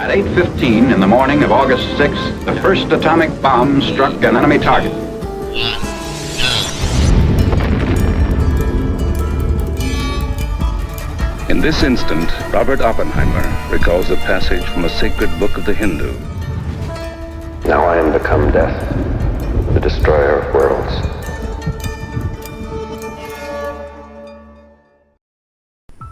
At 8.15 in the morning of August 6th, the first atomic bomb struck an enemy target. In this instant, Robert Oppenheimer recalls a passage from a sacred book of the Hindu. Now I am become death, the destroyer of worlds.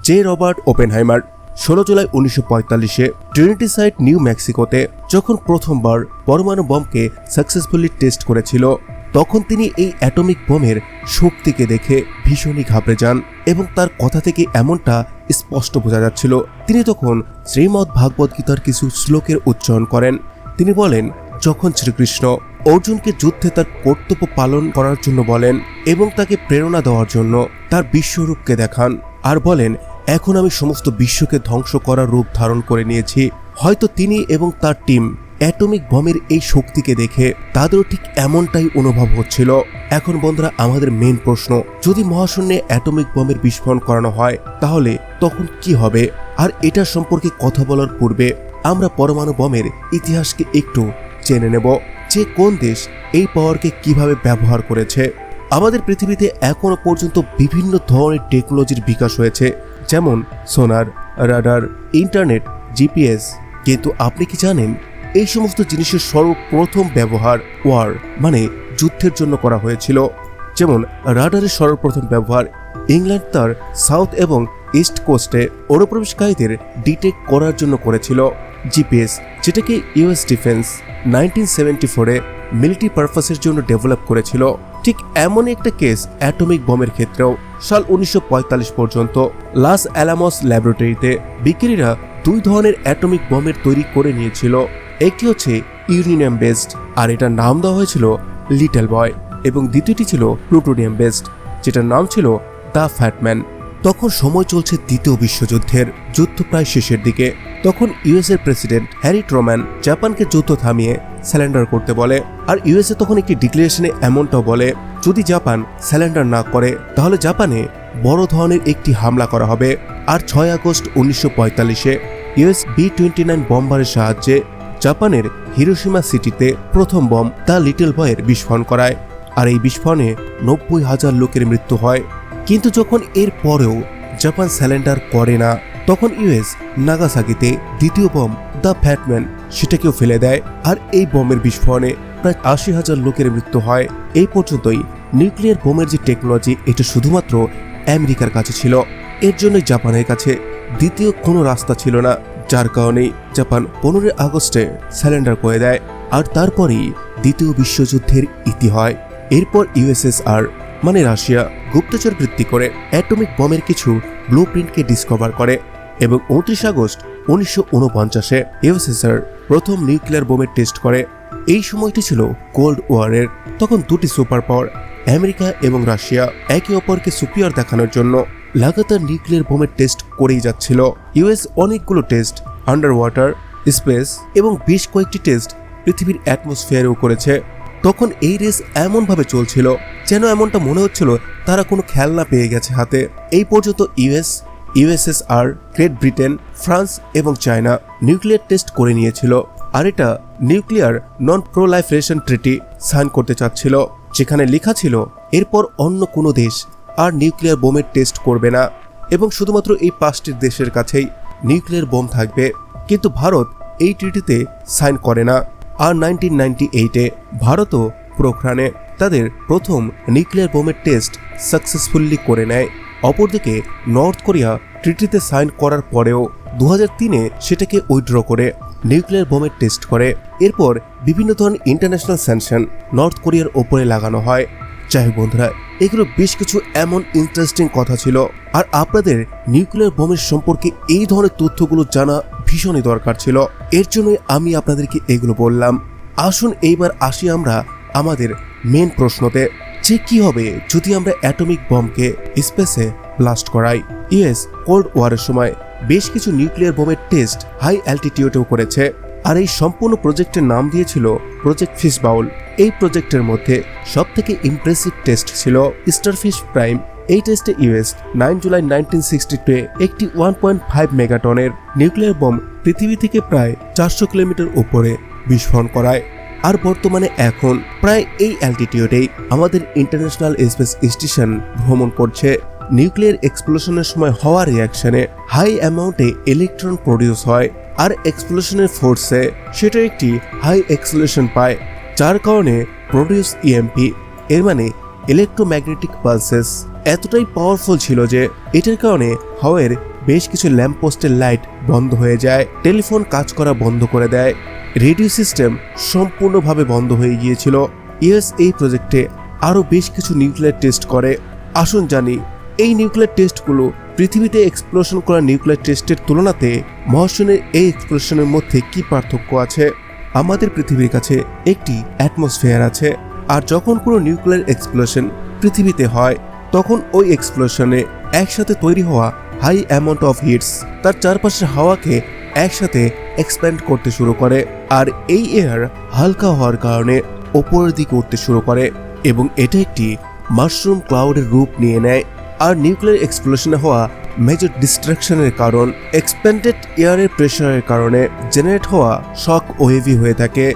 J. Robert Oppenheimer ষোলো জুলাই উনিশশো পঁয়তাল্লিশে Trinity site new মেক্সিকোতে যখন প্রথমবার পরমাণু বমকে successfully test করেছিল, তখন তিনি এই অ্যাটমিক বোমের শক্তিকে দেখে ভীষণই ঘাবড়ে যান এবং তার কথা থেকে এমনটা স্পষ্ট বোঝা যাচ্ছিল। তিনি তখন শ্রীমৎ ভাগবত গীতার কিছু শ্লোকের উচ্চারণ করেন। তিনি বলেন, যখন শ্রীকৃষ্ণ অর্জুনকে যুদ্ধে তার কর্তব্য পালন করার জন্য বলেন এবং তাকে প্রেরণা দেওয়ার জন্য তার বিশ্বরূপকে দেখান আর বলেন এখন আমি সমস্ত বিশ্বকে ধ্বংস করার রূপ ধারণ করে নিয়েছি। হয়তো তিনি এবং তার টিম অ্যাটমিক বমের এই শক্তিকে দেখে তাদেরও ঠিক এমনটাই অনুভব হচ্ছিল। এখন বন্ধুরা, আমাদের মেন প্রশ্ন, যদি মহাশূন্যে অ্যাটমিক বমের বিস্ফোরণ করানো হয়, তাহলে তখন কি হবে? আর এটা সম্পর্কে কথা বলার পূর্বে আমরা পরমাণু বমের ইতিহাসকে একটু জেনে নেব যে কোন দেশ এই পাওয়ারকে কীভাবে ব্যবহার করেছে। আমাদের পৃথিবীতে এখনও পর্যন্ত বিভিন্ন ধরনের টেকনোলজির বিকাশ হয়েছে। যেমন সোনার, রাডার, ইন্টারনেট, জিপিএস। কিন্তু আপনি কি জানেন, এই সমস্ত জিনিসের সর্বপ্রথম ব্যবহার ওয়ার মানে যুদ্ধের জন্য করা হয়েছিল। যেমন রাডারের সর্বপ্রথম ব্যবহার ইংল্যান্ড তার সাউথ এবং ইস্ট কোস্টে অনুপ্রবেশকারীদের ডিটেক্ট করার জন্য করেছিল। জিপিএস, যেটাকে ইউএস ডিফেন্স নাইনটিন সেভেন্টি ফোরে মিলিটারি পারপাসের জন্য ডেভেলপ করেছিল। ঠিক এমন একটা কেস অ্যাটমিক বমের ক্ষেত্রেও সাল উনিশশো পঁয়তাল্লিশ পর্যন্ত লাস অ্যালামস ল্যাবরেটরিতে বিজ্ঞানীরা দুই ধরনের অ্যাটমিক বোমের তৈরি করে নিয়েছিল। একটি হচ্ছে ইউরেনিয়াম বেসড আর এটার নাম দেওয়া হয়েছিল লিটল বয়, এবং দ্বিতীয়টি ছিল প্লুটোনিয়াম বেসড যেটার নাম ছিল দ্য ফ্যাটম্যান তখন সময় চলছে দ্বিতীয় বিশ্বযুদ্ধের যুদ্ধ প্রায় শেষের দিকে। তখন ইউএস এর প্রেসিডেন্ট হ্যারি ট্রোম্যান জাপানকে যুদ্ধ থামিয়ে স্যালেন্ডার করতে বলে, আর ইউএসএ তখন একটি ডিক্লারেশনে এমনটাও বলে যদি জাপান স্যালেন্ডার না করে, তাহলে জাপানে বড় ধরনের একটি হামলা করা হবে। আর ছয় আগস্ট উনিশশো পঁয়তাল্লিশে ইউএস বি টোয়েন্টি নাইন বম্বারের সাহায্যে জাপানের হিরোসীমা সিটিতে প্রথম বম দ্য লিটল বয়ের বিস্ফোরণ করায়। আর এই বিস্ফোরণে নব্বই হাজার লোকের মৃত্যু হয়। কিন্তু যখন এর পরেও জাপান স্যালেন্ডার করে না, তখন ইউএস নাগাসাকিতে দ্বিতীয় বম দ্য ফ্যাটম্যান সেটাকেও ফেলে দেয়। আর এই বোমের বিস্ফোরণে প্রায় আশি হাজার লোকের মৃত্যু হয়। এই পর্যন্তই নিউক্লিয়ার বোমের যে টেকনোলজি এটা শুধুমাত্র আমেরিকার কাছে ছিল। এর জন্যই জাপানের কাছে দ্বিতীয় কোনো রাস্তা ছিল না, যার কারণেই জাপান পনেরোই আগস্টে স্যালেন্ডার করে দেয়, আর তারপরেই দ্বিতীয় বিশ্বযুদ্ধের ইতি হয়। এরপর ইউএসএসআর মানে রাশিয়া, গুপ্তচর বৃত্তি করে অ্যাটমিক বমের কিছু ব্লু প্রিন্টকে ডিসকভার করে এবং উনত্রিশ আগস্ট উনিশশো উনপঞ্চাশে ইউএসএসআর প্রথম নিউক্লিয়ার বোমের টেস্ট করে। এই সময়টি ছিল কোল্ড ওয়ারের। তখন দুটি সুপার পাওয়ার, আমেরিকা এবং রাশিয়া, একে অপরকে সুপিরিয়র দেখানোর জন্য লাগাতার নিউক্লিয়ার বোমের টেস্ট করেই যাচ্ছিল। ইউএস অনেকগুলো টেস্ট আন্ডার ওয়াটার স্পেস এবং বেশ কয়েকটি টেস্ট পৃথিবীর অ্যাটমসফিয়ারেও করেছে। তখন এই রেস এমনভাবে চলছিল যেন এমনটা মনে হচ্ছিল তারা কোনো খেলনা পেয়ে গেছে হাতে। এই পর্যন্ত US, USSR, great Britain, France এবং চায়না নিউক্লিয়ার টেস্ট করে নিয়েছিল। আর এটা nuclear non proliferation treaty sign করতে চাচ্ছিল, যেখানে লেখা ছিল, এরপর অন্য কোনো দেশ আর নিউক্লিয়ার বোমের টেস্ট করবে না। এবং শুধুমাত্র এই পাঁচটি দেশের কাছেই নিউক্লিয়ার বোম থাকবে। কিন্তু ভারত এই ট্রিটিতে সাইন করে না। আর নাইনটিন নাইনটি এইটে ভারতও প্রোখরানে তাদের প্রথম নিউক্লিয়ার বোমের টেস্ট সাকসেসফুলি করে নেয়। অপরদিকে নর্থ কোরিয়া ট্রিটিতে সাইন করার পরেও দু তিনে সেটাকে উইথড্র করে। নিউক্লিয়ার বোমের টেস্ট করে। এরপর বিভিন্ন ধরনের ইন্টারন্যাশনাল স্যাংশন নর্থ কোরিয়ার ওপরে লাগানো হয়। যাই বন্ধুরা, এগুলো বেশ কিছু এমন ইন্টারেস্টিং কথা ছিল। আর আপনাদের নিউক্লিয়ার বোমের সম্পর্কে এই ধরনের তথ্যগুলো জানা ভীষণই দরকার ছিল। এর জন্যই আমি আপনাদেরকে এগুলো বললাম। আসুন এইবার আসি আমরা আমাদের মেন প্রশ্নতে, যে কি হবে যদি আমরা অ্যাটমিক বমকে স্পেসে ব্লাস্ট করাই? ইয়েস কোল্ড ওয়ারের সময় বেশ কিছু নিউক্লিয়ার বোমের টেস্ট হাই অ্যালটিটিউডেও করেছে, আর এই সম্পূর্ণ প্রজেক্টের নাম দিয়েছিল প্রজেক্ট ফিশ বাউল এই প্রজেক্টের মধ্যে সবথেকে ইমপ্রেসিভ টেস্ট ছিল স্টারফিশ প্রাইম এই টেস্টে US nine July nineteen sixty two একটি ওয়ান পয়েন্ট ফাইভ মেগাটনের নিউক্লিয়ার বোম পৃথিবী থেকে প্রায় চারশো কিলোমিটার উপরে বিস্ফোরণ করায়। আর বর্তমানে এখন প্রায় এই অ্যালটিটিউডেই আমাদের ইন্টারন্যাশনাল স্পেস স্টেশন ভ্রমণ করছে। নিউক্লিয়ার এক্সপ্লোশনের সময় হওয়া রিয়াকশনে হাই অ্যামাউন্টে ইলেকট্রন প্রডিউস হয় আর এক্সপ্লোশনের ফোর্সে সেটা একটি হাই এক্সলেশন পায়, যার কারণে প্রডিউস ইএমপি এর মানে ইলেকট্রোম্যাগনেটিক পালসেস এতটাই পাওয়ারফুল ছিল যে এটার কারণে হাওয়ের বেশ কিছু ল্যাম্পপোস্টের লাইট বন্ধ হয়ে যায় টেলিফোন কাজ করা বন্ধ করে দেয় রেডিও সিস্টেম সম্পূর্ণভাবে বন্ধ হয়ে গিয়েছিল। ইউএস এই প্রজেক্টে আরও বেশ কিছু নিউক্লিয়ার টেস্ট করে। আসুন জানি এই নিউক্লিয়ার টেস্টগুলো পৃথিবীতে এক্সপ্লোশন করা নিউক্লিয়ার টেস্টের তুলনাতে মহাশূন্যের এই এক্সপ্লোশনের মধ্যে কি পার্থক্য আছে? আমাদের পৃথিবীর কাছে একটি অ্যাটমসফিয়ার আছে, আর যখন কোনো নিউক্লিয়ার এক্সপ্লোশন পৃথিবীতে হয়, তখন ওই এক্সপ্লোশনে একসাথে তৈরি হওয়া হাই অ্যামাউন্ট অফ হিটস তার চারপাশের হাওয়াকে একসাথে এক্সপ্যান্ড করতে শুরু করে, আর এই এয়ার হালকা হওয়ার কারণে ওপরের দিকে উঠতে শুরু করে এবং এটা একটি মাশরুম ক্লাউডের রূপ নিয়ে নেয়। আর নিউক্লিয়ার এক্সপ্লোশনে হওয়া মেজর ডিস্ট্রাকশনের কারণ এক্সপ্যান্ডেড এয়ারের প্রেশারের কারণে জেনারেট হওয়া শক ওয়েভি হয়ে থাকে।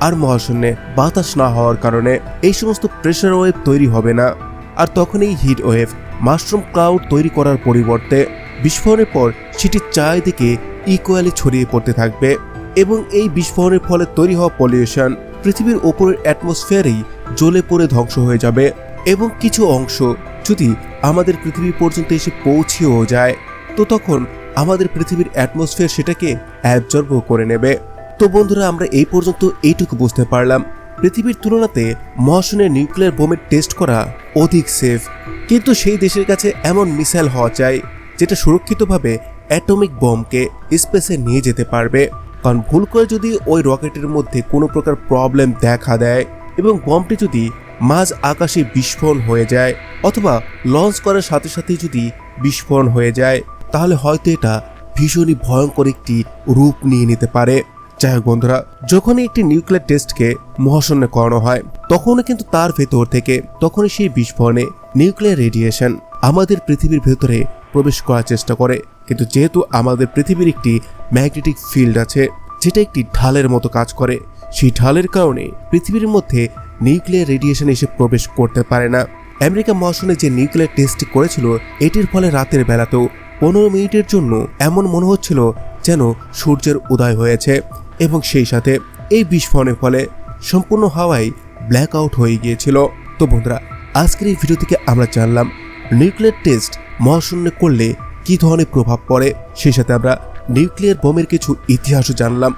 আর মহাশূন্যে বাতাস না হওয়ার কারণে এই সমস্ত প্রেশার ওয়েভ তৈরি হবে না। আর তখন এই হিট ওয়েভ মাশরুম ক্লাউড তৈরি করার পরিবর্তে বিস্ফোরণের পর সেটি চারিদিকে ইকুয়ালি ছড়িয়ে পড়তে থাকবে। এবং এই বিস্ফোরণের ফলে তৈরি হওয়া পলিউশন পৃথিবীর ওপরের অ্যাটমসফিয়ারেই জ্বলে পড়ে ধ্বংস হয়ে যাবে। এবং কিছু অংশ যদি আমাদের পৃথিবী পর্যন্ত এসে পৌঁছেও যায়, তো তখন আমাদের পৃথিবীর অ্যাটমসফিয়ার সেটাকে অ্যাবজর্বও করে নেবে। তো বন্ধুরা, আমরা এই পর্যন্ত এইটুকু বুঝতে পারলাম। পৃথিবীর তুলনাতে মহাশূন্যের নিউক্লিয়ার বোমের টেস্ট করা অধিক সেফ কিন্তু সেই দেশের কাছে এমন মিসাইল হওয়া চাই, যেটা সুরক্ষিতভাবে অ্যাটমিক বোমকে স্পেসে নিয়ে যেতে পারবে। কারণ ভুল করে যদি ওই রকেটের মধ্যে কোনো প্রকার প্রবলেম দেখা দেয় এবং বমটি যদি মাঝ আকাশে বিস্ফোরণ হয়ে যায় অথবা লঞ্চ করার সাথে সাথে যদি বিস্ফোরণ হয়ে যায়, তাহলে হয়তো এটা ভীষণই ভয়ঙ্কর একটি রূপ নিয়ে নিতে পারে। যাই হোক বন্ধুরা, যখনই একটি নিউক্লিয়ার টেস্টকে মহাশূন্যে করানো হয় তখনও কিন্তু তার ভেতর থেকে, তখনই সেই বিস্ফোরণে নিউক্লিয়ার রেডিয়েশন আমাদের পৃথিবীর ভেতরে প্রবেশ করার চেষ্টা করে। কিন্তু যেহেতু আমাদের পৃথিবীর একটি ম্যাগনেটিক ফিল্ড আছে, যেটা একটি ঢালের মতো কাজ করে, সেই ঢালের কারণে পৃথিবীর মধ্যে নিউক্লিয়ার রেডিয়েশন এসে প্রবেশ করতে পারে না। আমেরিকা মহাশূন্যে যে নিউক্লিয়ার টেস্টটি করেছিল, এটির ফলে রাতের বেলাতেও পনেরো মিনিটের জন্য এমন মনে হচ্ছিল যেন সূর্যের উদয় হয়েছে। এবং সেই সাথে এই বিস্ফোরণের ফলে সম্পূর্ণ হাওয়াই ব্ল্যাক আউট হয়ে গিয়েছিল। তো বন্ধুরা, আজকের এই ভিডিও থেকে আমরা জানলাম, নিউক্লিয়ার টেস্ট মহাশূন্যে করলে কী ধরনের প্রভাব পড়ে? সেই সাথে আমরা নিউক্লিয়ার বোমের কিছু ইতিহাসও জানলাম।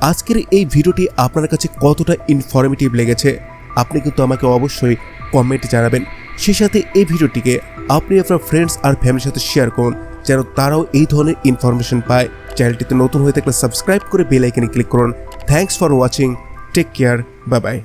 আজকের এই ভিডিওটি আপনার কাছে কতটা ইনফরমেটিভ লেগেছে? আপনি কিন্তু আমাকে অবশ্যই কমেন্টে জানাবেন। সেই সাথে এই ভিডিওটিকে আপনি আপনার ফ্রেন্ডস আর ফ্যামিলির সাথে শেয়ার করুন, যেন তারাও এই ধরনের ইনফরমেশন পায়। চ্যানেলটিতে নতুন হয়ে থাকলে সাবস্ক্রাইব করে বেল আইকনে ক্লিক করুন। Thanks for watching take care bye bye